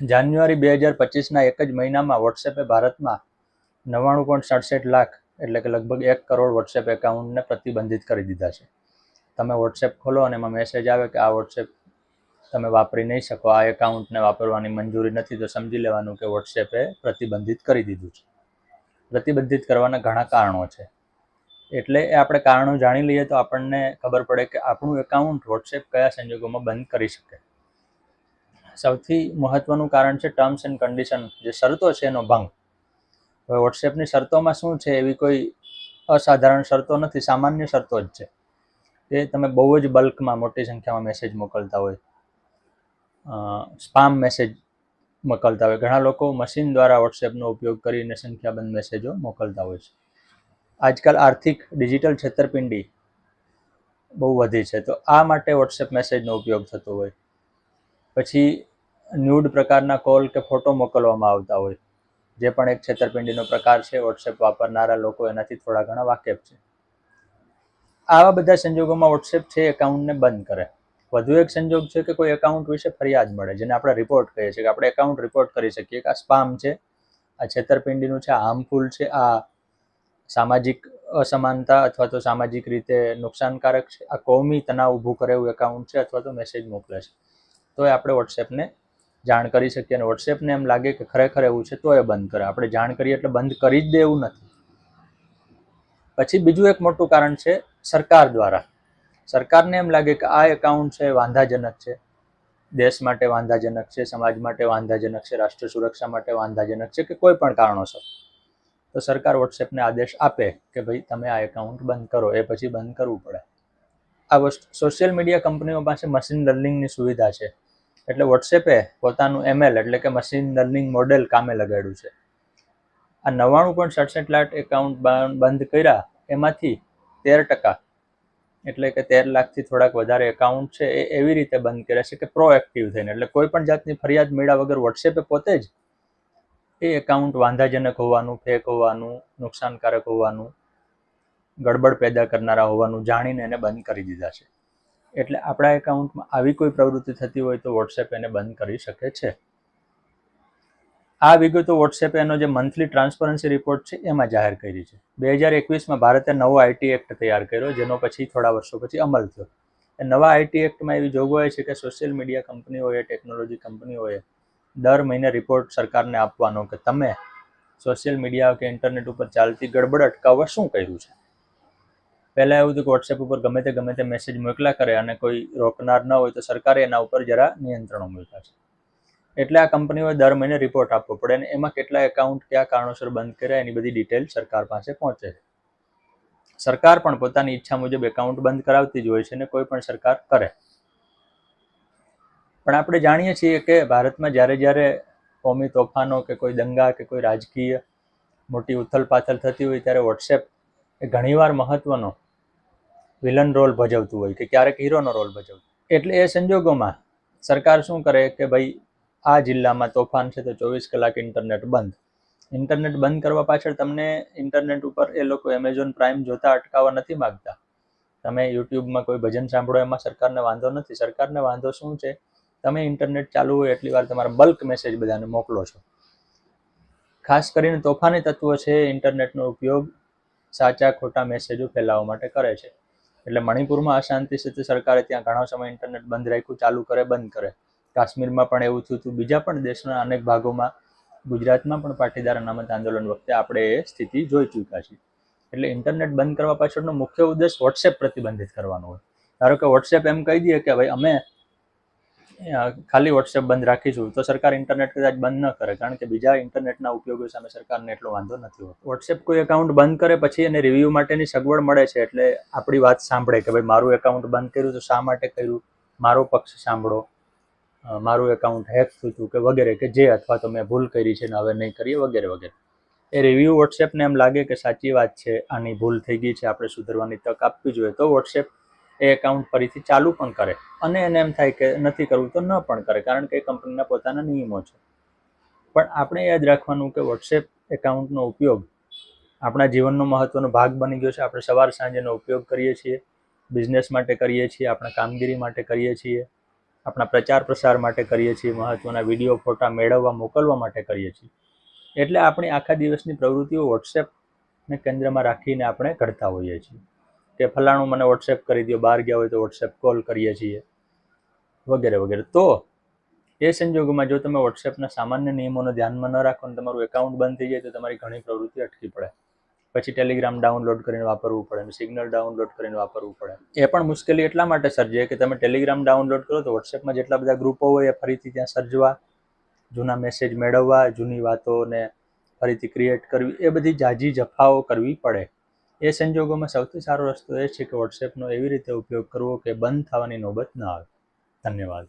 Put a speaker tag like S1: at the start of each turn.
S1: જાન્યુઆરી બે હજાર પચીસના એક જ મહિનામાં વોટ્સએપે ભારતમાં નવ્વાણું પોઈન્ટ સડસઠ લાખ એટલે કે લગભગ એક કરોડ વોટ્સએપ એકાઉન્ટને પ્રતિબંધિત કરી દીધા છે. તમે વોટ્સએપ ખોલો અને એમાં મેસેજ આવે કે આ વોટ્સએપ તમે વાપરી નહીં શકો, આ એકાઉન્ટને વાપરવાની મંજૂરી નથી, તો સમજી લેવાનું કે વોટ્સએપે પ્રતિબંધિત કરી દીધું છે. પ્રતિબંધિત કરવાના ઘણા કારણો છે. એટલે એ આપણે કારણો જાણી લઈએ તો આપણને ખબર પડે કે આપણું એકાઉન્ટ વોટ્સએપ કયા સંજોગોમાં બંધ કરી શકે. સૌથી મહત્વનું કારણ છે ટર્મ્સ એન્ડ કન્ડિશન જે શરતો છે એનો ભંગ. હવે વોટ્સએપની શરતોમાં શું છે એવી કોઈ અસાધારણ શરતો નથી, સામાન્ય શરતો જ છે. કે તમે બહુ જ બલ્કમાં મોટી સંખ્યામાં મેસેજ મોકલતા હોય. સ્પામ મેસેજ મોકલતા હોય. ઘણા લોકો મશીન દ્વારા વોટ્સએપનો ઉપયોગ કરીને સંખ્યાબંધ મેસેજો મોકલતા હોય છે. આજકાલ આર્થિક ડિજિટલ છેતરપિંડી બહુ વધી છે. તો આ માટે વોટ્સએપ મેસેજનો ઉપયોગ થતો હોય. પછી ન્યૂડ પ્રકારના કોલ કે ફોટો મોકલવામાં આવતા હોય. જે પણ એક છેતરપિંડીનો પ્રકાર છે વોટ્સએપ વાપરનારા લોકો એનાથી થોડા ઘણા વાકેફ છે. આવા બધા સંજોગોમાં વોટ્સએપ છે, એકાઉન્ટને બંધ કરે. વધુ એક સંજોગ છે કે કોઈ એકાઉન્ટ વિશે ફરિયાદ મળે, જેને આપણે રિપોર્ટ કહીએ છીએ કે આપણે એકાઉન્ટ રિપોર્ટ કરી શકીએ કે આ સ્પામ છે, આ છેતરપિંડીનું છે, આ હાર્મફુલ છે, આ સામાજિક અસમાનતા અથવા તો સામાજિક રીતે નુકસાનકારક છે, આ કોમી તણાવ ઊભું કરે એવું એકાઉન્ટ છે અથવા તો મેસેજ મોકલે છે. તો એ આપણે વોટ્સએપને જાણ કરી શકીએ અને વોટ્સએપને એમ લાગે કે ખરેખર એવું છે, તો એ બંધ કરે. આપણે જાણ કરીએ એટલે બંધ કરી જ દે એવું નથી. પછી બીજું એક મોટું કારણ છે, સરકાર દ્વારા. સરકારને એમ લાગે કે આ એકાઉન્ટ છે વાંધાજનક છે. દેશ માટે વાંધાજનક છે, સમાજ માટે વાંધાજનક છે, રાષ્ટ્ર સુરક્ષા માટે વાંધાજનક છે કે કોઈ પણ કારણોસર. તો સરકાર વોટ્સએપને આદેશ આપે કે ભાઈ તમે આ એકાઉન્ટ બંધ કરો, એ પછી બંધ કરવું પડે. આ વસ્તુ સોશિયલ મીડિયા કંપનીઓ પાસે મશીન લર્નિંગની સુવિધા છે. એટલે વોટ્સએપે પોતાનું એમએલ એટલે કે મશીન લર્નિંગ મોડેલ કામે લગાડ્યું છે. આ નવ્વાણું પોઈન્ટ સડસઠ લાખ એકાઉન્ટ બંધ કર્યા, એમાંથી તેર ટકા, એટલે કે તેર લાખથી થોડાક વધારે એકાઉન્ટ છે, એ એવી રીતે બંધ કર્યા છે કે પ્રોએક્ટિવ થઈને. એટલે કોઈ પણ જાતની ફરિયાદ મેળ્યા વગર વોટ્સએપે પોતે જ એ એકાઉન્ટ વાંધાજનક હોવાનું ફેક હોવાનું, નુકસાનકારક હોવાનું, ગડબડ પેદા કરનારા હોવાનું જાણીને એને બંધ કરી દીધા છે. એટલે આપણા એકાઉન્ટમાં આવી કોઈ પ્રવૃત્તિ થતી હોય તો વોટ્સએપ એને બંધ કરી શકે છે. આ વિગતો વોટ્સએપે એનો જે મંથલી ટ્રાન્સપરન્સી રિપોર્ટ છે એમાં જાહેર કરી છે. બે હજાર એકવીસમાં ભારતે નવો આઈટી એક્ટ તૈયાર કર્યો, જેનો પછી થોડા વર્ષો પછી અમલ થયો. એ નવા આઈટી એક્ટમાં એવી જોગવાઈ છે કે સોશિયલ મીડિયા કંપનીઓએ ટેકનોલોજી કંપનીઓએ દર મહિને રિપોર્ટ સરકારને આપવાનો કે તમે સોશિયલ મીડિયા કે ઇન્ટરનેટ ઉપર ચાલતી ગડબડ અટકાવવા શું કર્યું છે? પહેલાં એવું હતું કે વોટ્સએપ ઉપર ગમે તે ગમે તે મેસેજ મોકલા કરે અને કોઈ રોકનાર ન હોય તો સરકારે એના ઉપર જરા નિયંત્રણો મૂક્યા છે. એટલે આ કંપનીઓએ દર મહિને રિપોર્ટ આપવો પડે અને એમાં કેટલા એકાઉન્ટ કયા કારણોસર બંધ કર્યા એની બધી ડિટેલ સરકાર પાસે પહોંચે છે. સરકાર પણ પોતાની ઈચ્છા મુજબ એકાઉન્ટ બંધ કરાવતી જ હોય છે અને કોઈ પણ સરકાર કરે. પણ આપણે જાણીએ છીએ કે ભારતમાં જ્યારે જ્યારે કોમી તોફાનો કે કોઈ દંગા કે કોઈ રાજકીય મોટી ઉથલપાથલ થતી હોય ત્યારે વોટ્સએપ એ ઘણીવાર મહત્વનો વિલન રોલ ભજવતું હોય કે ક્યારેક હીરોનો રોલ ભજવતું એટલે એ સંજોગોમાં સરકાર શું કરે કે ભાઈ આ જિલ્લામાં તોફાન છે તો ચોવીસ કલાક ઇન્ટરનેટ બંધ. ઇન્ટરનેટ બંધ કરવા પાછળ તમને ઇન્ટરનેટ ઉપર એ લોકો એમેઝોન પ્રાઇમ જોતા અટકાવવા નથી માગતા. તમે યુટ્યુબમાં કોઈ ભજન સાંભળો એમાં સરકારને વાંધો નથી. સરકારને વાંધો શું છે? તમે ઇન્ટરનેટ ચાલુ હોય એટલી વાર તમારા બલ્ક મેસેજ બધાને મોકલો છો. ખાસ કરીને તોફાની તત્વો છે ઇન્ટરનેટનો ઉપયોગ સાચા ખોટા મેસેજો ફેલાવવા માટે કરે છે. એટલે મણિપુરમાં અશાંતિ સ્થિતિ સરકારે ત્યાં ઘણો સમય ઇન્ટરનેટ બંધ રાખ્યું, ચાલુ કરે, બંધ કરે. કાશ્મીરમાં પણ એવું થયું હતું. બીજા પણ દેશના અનેક ભાગોમાં, ગુજરાતમાં પણ પાટીદાર અનામત આંદોલન વખતે આપણે એ સ્થિતિ જોઈ ચૂક્યા છીએ. એટલે ઇન્ટરનેટ બંધ કરવા પાછળનો મુખ્ય ઉદ્દેશ વોટ્સએપ પ્રતિબંધિત કરવાનો હોય. ધારો કે વોટ્સએપ એમ કહી દઈએ કે, ભાઈ, અમે ખાલી વોટ્સએપ બંધ રાખીશું તો સરકાર ઇન્ટરનેટ કદાચ બંધ ન કરે, કારણ કે બીજા ઇન્ટરનેટના ઉપયોગો સામે સરકારને એટલો વાંધો નથી હોતો. વોટ્સએપ કોઈ એકાઉન્ટ બંધ કરે પછી એને રિવ્યૂ માટેની સગવડ મળે છે, એટલે આપણી વાત સાંભળે કે ભાઈ, મારું એકાઉન્ટ બંધ કર્યું તો શા માટે કર્યું? મારો પક્ષ સાંભળો. મારું એકાઉન્ટ હેક થયું હતું કે વગેરે કે જે, અથવા તો મેં ભૂલ કરી છે ને હવે નહીં કરીએ, વગેરે વગેરે. એ રિવ્યૂ વોટ્સએપને એમ લાગે કે સાચી વાત છે, આની ભૂલ થઈ ગઈ છે, આપણે સુધરવાની તક આપવી જોઈએ. તો વોટ્સએપ એ એકાઉન્ટ ફરીથી ચાલુ પણ કરે. અને એને એમ થાય કે નથી કરવું તો ન પણ કરે, કારણ કે એ કંપનીના પોતાના નિયમો છે. પણ આપણે યાદ રાખવાનું કે વોટ્સએપ એકાઉન્ટનો ઉપયોગ આપણા જીવનનો મહત્વનો ભાગ બની ગયો છે. આપણે સવાર સાંજેનો ઉપયોગ કરીએ છીએ બિઝનેસ માટે કરીએ છીએ, આપણા કામગીરી માટે કરીએ છીએ, આપણા પ્રચાર પ્રસાર માટે કરીએ છીએ મહત્ત્વના વીડિયો ફોટા મેળવવા, મોકલવા માટે કરીએ છીએ. એટલે આપણી આખા દિવસની પ્રવૃત્તિઓ વોટ્સએપને કેન્દ્રમાં રાખીને આપણે કરતા હોઈએ છીએ. કે ફલાણું મને વોટ્સએપ કરી દો બહાર ગયા હોય તો વોટ્સએપ કોલ કરીએ છીએ. વગેરે વગેરે. તો એ સંજોગોમાં જો તમે વોટ્સએપના સામાન્ય નિયમોને ધ્યાનમાં ન રાખો અને તમારું એકાઉન્ટ બંધ થઈ જાય તો તમારી ઘણી પ્રવૃત્તિ અટકી પડે. પછી ટેલિગ્રામ ડાઉનલોડ કરીને વાપરવું પડે અને સિગ્નલ ડાઉનલોડ કરીને વાપરવું પડે. એ પણ મુશ્કેલી એટલા માટે સર્જે કે તમે ટેલિગ્રામ ડાઉનલોડ કરો તો વોટ્સએપમાં જેટલા બધા ગ્રુપો હોય એ ફરીથી ત્યાં સર્જવા, જૂના મેસેજ મેળવવા, જૂની વાતોને ફરીથી ક્રિએટ કરવી, એ બધી જાજી જફાઓ કરવી પડે. એ સંજોગોમાં સૌથી સારો રસ્તો એ છે કે વોટ્સએપનો એવી રીતે ઉપયોગ કરવો કે બંધ થવાની નોબત ન આવે. ધન્યવાદ.